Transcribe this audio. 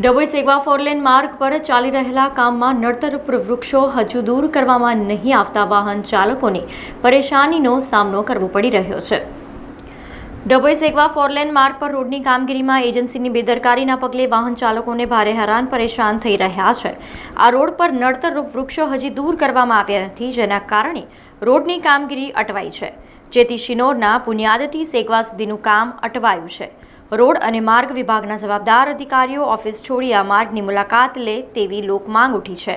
Dabhoi Segwa four lane માર્ગ પર ચાલી રહેલા કામમાં નડતરરૂપ વૃક્ષો હજુ દૂર કરવામાં નહીં આવતા વાહન ચાલકોને પરેશાનીનો સામનો કરવો પડી રહ્યો છે. ડભોઈ સેગવા ફોરલેન માર્ગ પર રોડની કામગીરીમાં એજન્સીની બેદરકારીના પગલે વાહન ચાલકોને ભારે હેરાન પરેશાન થઈ રહ્યા છે. આ રોડ પર નડતરરૂપ વૃક્ષો હજી દૂર કરવામાં આવ્યા નથી, જેના કારણે રોડની કામગીરી અટવાઈ છે. જેથી શિનોરના બુનિયાદથી સેગવા સુધીનું કામ અટવાયું છે. રોડ અને માર્ગ વિભાગના જવાબદાર અધિકારીઓ ઓફિસ છોડી આ માર્ગની મુલાકાત લે તેવી લોક માંગ ઉઠી છે.